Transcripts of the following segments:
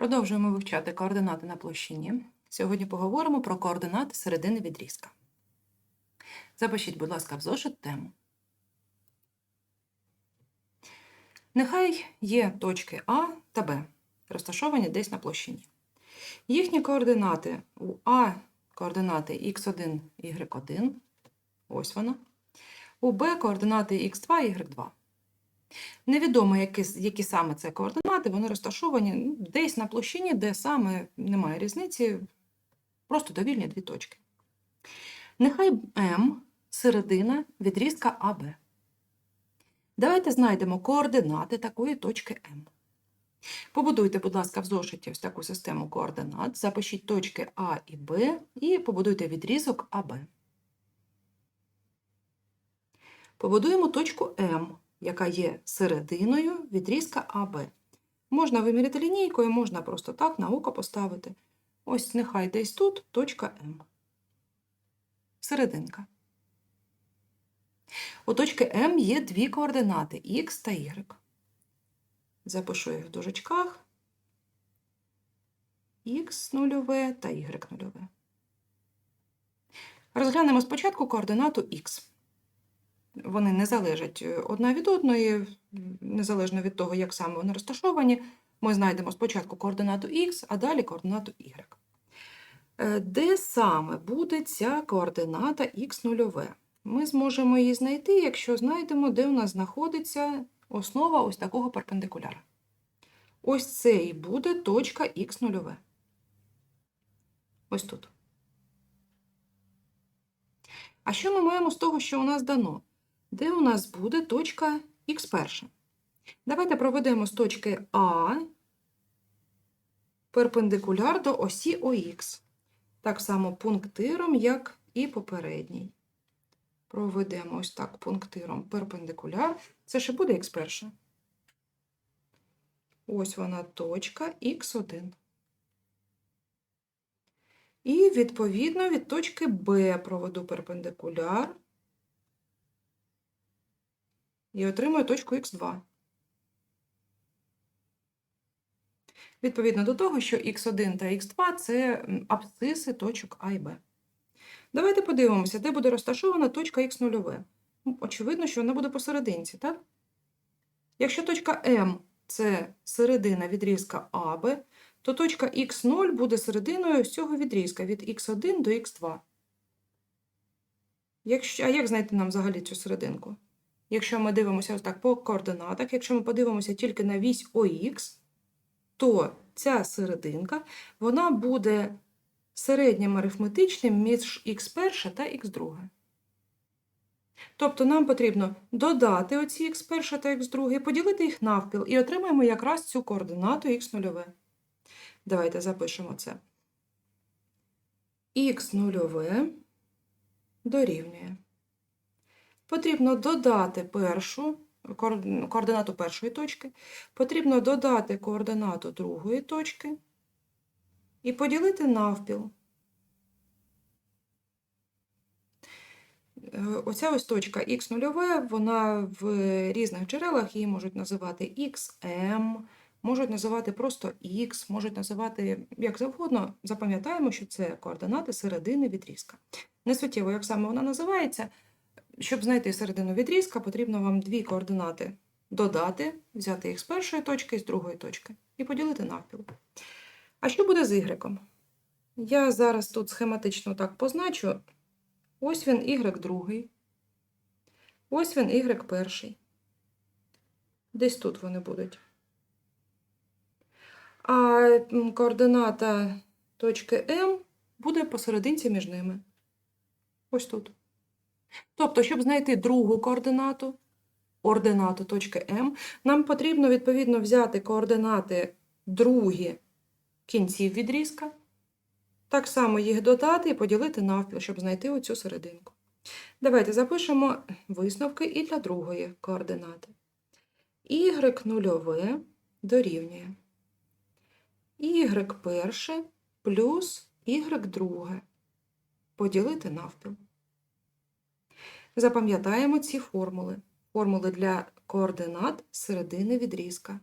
Продовжуємо вивчати координати на площині. Сьогодні поговоримо про координати середини відрізка. Запишіть, будь ласка, в зошит тему. Нехай є точки А та Б, розташовані десь на площині. Їхні координати у А координати x1, y1, ось вона. У Б координати x2, y2. Невідомо, які, які саме це координати, вони розташовані ну, десь на площині, де саме немає різниці, просто довільні дві точки. Нехай М середина відрізка АБ. Давайте знайдемо координати такої точки М. Побудуйте, будь ласка, в зошиті ось таку систему координат, запишіть точки А і Б і побудуйте відрізок АБ. Побудуємо точку М, яка є серединою відрізка АБ. Можна виміряти лінійкою, можна просто так на око поставити. Ось нехай десь тут точка М. Серединка. У точки М є дві координати Х та Y. Запишу їх в дужечках. Х нульове та Y нульове. Розглянемо спочатку координату Х. Вони не залежать одна від одної, незалежно від того, як саме вони розташовані. Ми знайдемо спочатку координату Х, а далі координату Y. Е, Де саме буде ця координата х нульове? Ми зможемо її знайти, якщо знайдемо, де у нас знаходиться основа ось такого перпендикуляра. Ось це і буде точка х нульове. Ось тут. А що ми маємо з того, що у нас дано? Де у нас буде точка х перша? Давайте проведемо з точки А перпендикуляр до осі ОХ. Так само пунктиром, як і попередній. Проведемо ось так пунктиром перпендикуляр. Це ще буде х перша. Ось вона точка х1. І, відповідно, від точки Б проведу перпендикуляр і отримую точку х2. Відповідно до того, що х1 та х2 це абсциси точок А і Б. Давайте подивимося, де буде розташована точка х0. Ну, Очевидно, що вона буде посерединці, так? Якщо точка М це середина відрізка АБ, то точка х0 буде серединою цього відрізка від х1 до х2. Якщо, а як знайти нам взагалі цю серединку? Якщо ми дивимося ось так по координатах, якщо ми подивимося тільки на вісь ОХ, то ця серединка вона буде середнім арифметичним між х1 та х2. Тобто нам потрібно додати оці х1 та х2, поділити їх навпіл і отримаємо якраз цю координату х0. Давайте запишемо це. х0 дорівнює. Потрібно додати першу координату першої точки, потрібно додати координату другої точки і поділити навпіл. Оця ось точка х0, вона в різних джерелах її можуть називати xm, можуть називати просто x, можуть називати як завгодно. Запам'ятаємо, що це координати середини відрізка. Не суттєво, як саме вона називається. Щоб знайти середину відрізка, потрібно вам дві координати додати, взяти їх з першої точки і з другої точки і поділити навпіл. А що буде з y? Я зараз тут схематично так позначу. Ось він y другий. Ось він y перший. Десь тут вони будуть. А координата точки М буде посерединці між ними. Ось тут. Тобто, щоб знайти другу координату, ординату точки М, нам потрібно, відповідно, взяти координати другі кінців відрізка, так само їх додати і поділити навпіл, щоб знайти оцю серединку. Давайте запишемо висновки і для другої координати. y нульове дорівнює y перше плюс y друге поділити навпіл. Запам'ятаємо ці формули. Формули для координат середини відрізка.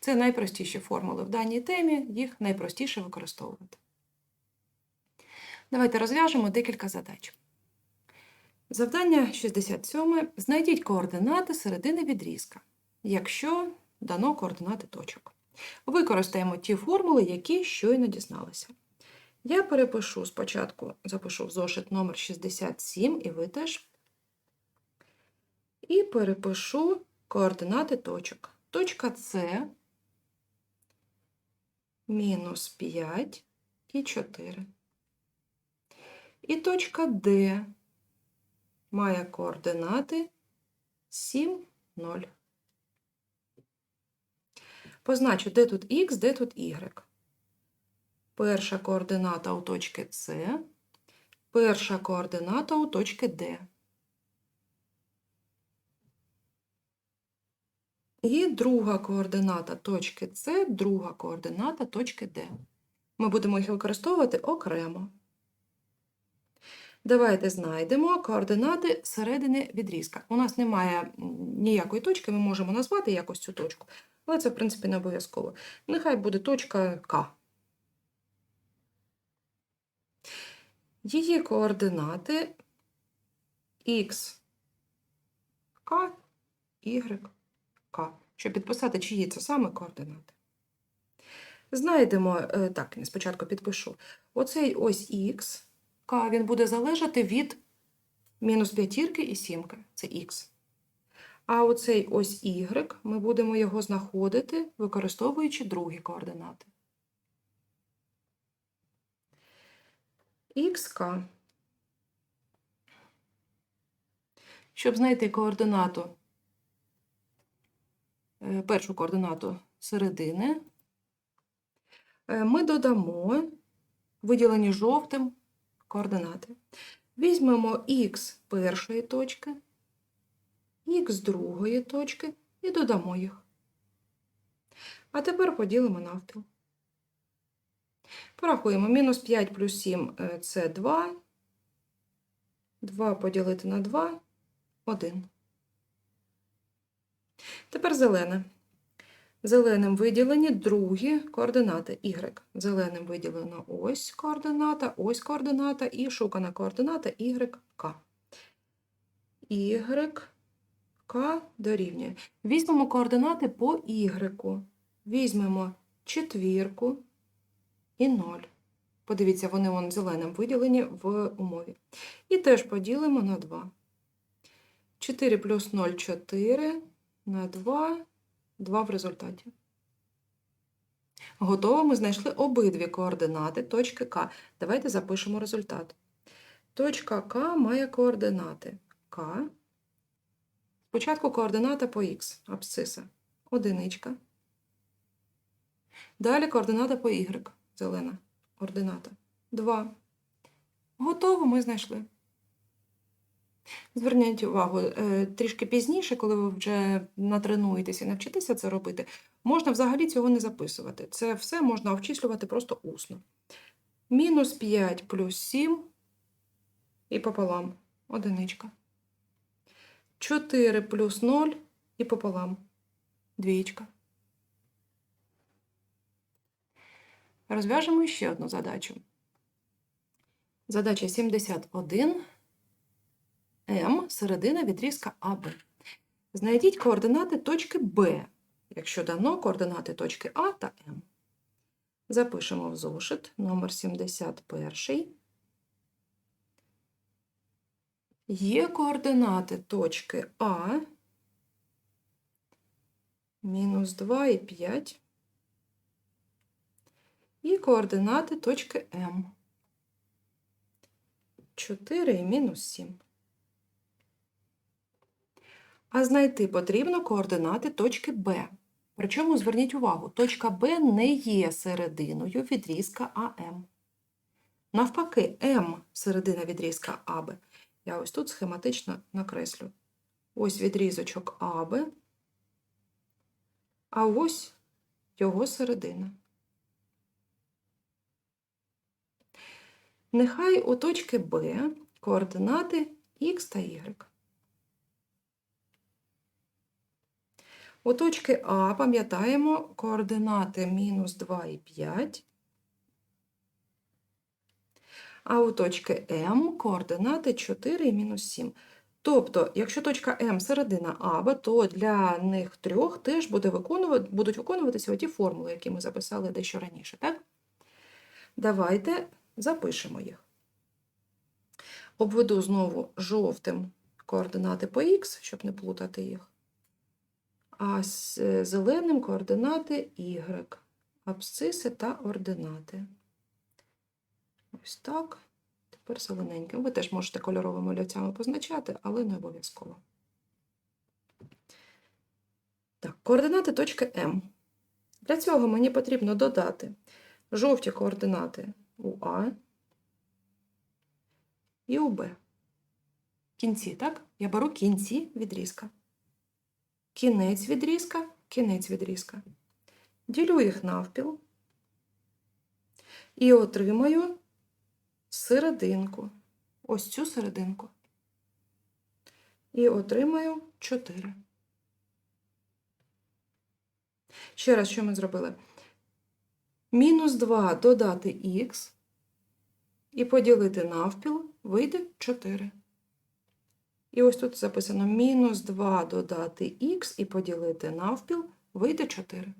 Це найпростіші формули в даній темі, їх найпростіше використовувати. Давайте розв'яжемо декілька задач. Завдання 67. Знайдіть координати середини відрізка, якщо дано координати точок. Використаємо ті формули, які щойно дізналися. Я перепишу спочатку, запишу в зошит номер 67, і ви теж. І перепишу координати точок. Точка С мінус 5 і 4. І точка Д має координати 7, 0. Позначу, де тут х, де тут y. Перша координата у точки С, перша координата у точки Д. І друга координата точки С, друга координата точки Д. Ми будемо їх використовувати окремо. Давайте знайдемо координати середини відрізка. У нас немає ніякої точки, ми можемо назвати якось цю точку, але це, в принципі, не обов'язково. Нехай буде точка К. Її координати Х, К, Y, К. Щоб підписати, чиї це саме координати. Знайдемо, е, так, спочатку підпишу. Оцей ось Х, К, він буде залежати від мінус п'ятірки і сімки. Це Х. А оцей ось Y, ми будемо його знаходити, використовуючи другі координати. ХК. Щоб знайти координату, е, першу координату середини, е, ми додамо виділені жовтим координати. Візьмемо х першої точки, х другої точки і додамо їх. А тепер поділимо навпіл. Порахуємо, мінус 5 плюс 7 – це 2. 2 поділити на 2 – 1. Тепер зелене. Зеленим виділені другі координати y. Зеленим виділено ось координата, ось координата і шукана координата YK. YK дорівнює. Візьмемо координати по y. Візьмемо четвірку і 0. Подивіться, вони вон зеленим виділені в умові. І теж поділимо на 2. 4 плюс 0 – 4, на 2, 2 в результаті. Готово, ми знайшли обидві координати точки К. Давайте запишемо результат. Точка К має координати К. Спочатку координата по Х, абсциса. Одиничка. Далі координата по Y зелена координата. 2. Готово, ми знайшли. Зверніть увагу, е, трішки пізніше, коли ви вже натренуєтеся і навчитеся це робити, можна взагалі цього не записувати. Це все можна обчислювати просто усно. Мінус 5 плюс 7 і пополам одиничка. 4 плюс 0 і пополам двічка. Розв'яжемо ще одну задачу. Задача 71 М середина відрізка АБ. Знайдіть координати точки Б, якщо дано координати точки А та М. Запишемо в зошит номер 71. Є координати точки А мінус 2 і 5 і координати точки М. 4 і мінус 7. А знайти потрібно координати точки Б. Причому зверніть увагу, точка Б не є серединою відрізка АМ. Навпаки, М середина відрізка АБ. Я ось тут схематично накреслю. Ось відрізочок АБ, а ось його середина. Нехай у точки Б координати Х та Y. У точки А пам'ятаємо координати мінус 2 і 5. А у точки М координати 4 і мінус 7. Тобто, якщо точка М середина АБ, то для них трьох теж буде виконувати, будуть виконуватися оті формули, які ми записали дещо раніше. Так? Давайте запишемо їх. Обведу знову жовтим координати по Х, щоб не плутати їх. А з е, зеленим координати Y, абсциси та ординати. Ось так. Тепер зелененьким. Ви теж можете кольоровими олівцями позначати, але не обов'язково. Так, координати точки М. Для цього мені потрібно додати жовті координати у А і у Б. Кінці, так? Я беру кінці відрізка. Кінець відрізка, кінець відрізка. Ділю їх навпіл і отримаю серединку. Ось цю серединку. І отримаю 4. Ще раз, що ми зробили? Мінус 2 додати х і поділити навпіл вийде 4. І ось тут записано мінус 2 додати х і поділити навпіл вийде 4.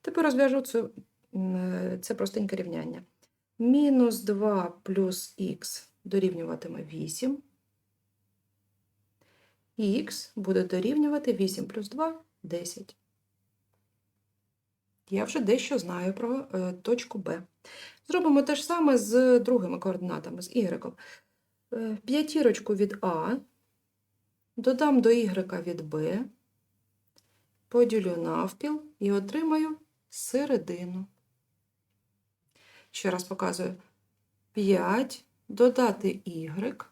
Тепер розв'яжу це, це простеньке рівняння. Мінус 2 плюс х дорівнюватиме 8. Х буде дорівнювати 8 плюс 2 10. Я вже дещо знаю про е, точку Б. Зробимо те ж саме з другими координатами, з y. Е, П'ятірочку від А, додам до y від Б, поділю навпіл і отримаю середину. Ще раз показую. 5 додати y,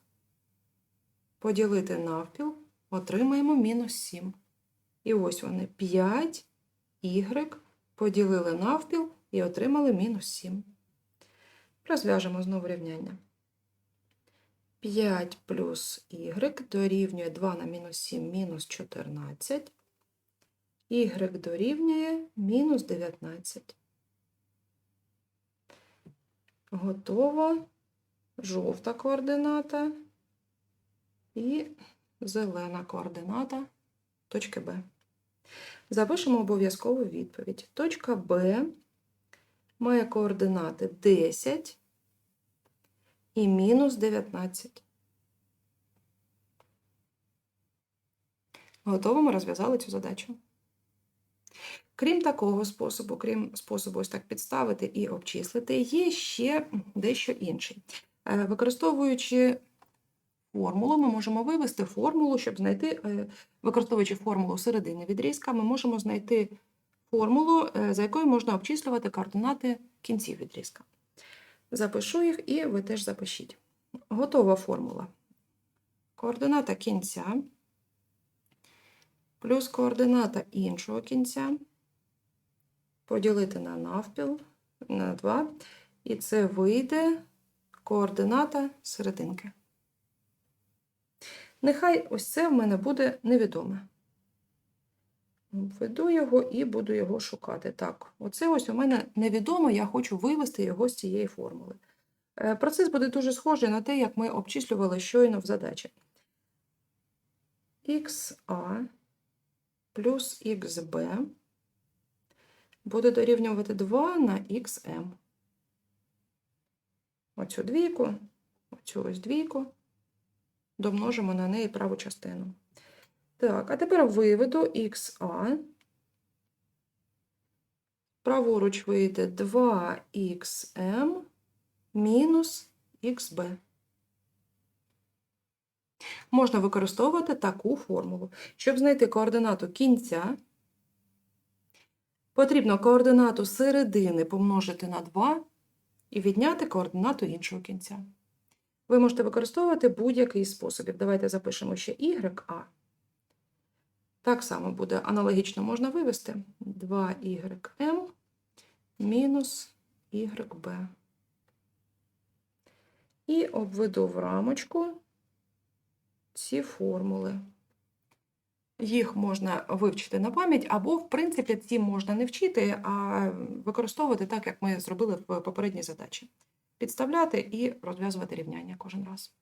поділити навпіл, отримаємо мінус 7. І ось вони 5 y поділили навпіл і отримали мінус 7. Розв'яжемо знову рівняння. 5 плюс y дорівнює 2 на мінус 7 мінус 14. y дорівнює мінус 19. Готово. Жовта координата і зелена координата точки Б. Запишемо обов'язкову відповідь. Точка Б має координати 10 і мінус 19. Готово, ми розв'язали цю задачу. Крім такого способу, крім способу ось так підставити і обчислити, є ще дещо інший. Е, Використовуючи формулу, ми можемо вивести формулу, щоб знайти, е, використовуючи формулу середини відрізка, ми можемо знайти формулу, е, за якою можна обчислювати координати кінців відрізка. Запишу їх і ви теж запишіть. Готова формула. Координата кінця плюс координата іншого кінця поділити на навпіл на 2, і це вийде координата серединки. Нехай ось це в мене буде невідоме. Введу його і буду його шукати. Так, оце ось у мене невідомо, я хочу вивести його з цієї формули. Е, Процес буде дуже схожий на те, як ми обчислювали щойно в задачі. XA плюс XB буде дорівнювати 2 на XM. Оцю двійку, оцю ось двійку, домножимо на неї праву частину. Так, а тепер виведу XA. Праворуч вийде 2XM мінус XB. Можна використовувати таку формулу. Щоб знайти координату кінця, потрібно координату середини помножити на 2 і відняти координату іншого кінця. Ви можете використовувати будь-який з способів. Давайте запишемо ще YA. Так само буде аналогічно можна вивести 2YM мінус YB. І обведу в рамочку ці формули. їх можна вивчити на пам'ять, або, в принципі, ці можна не вчити, а використовувати так, як ми зробили в попередній задачі. Підставляти і розв'язувати рівняння кожен раз.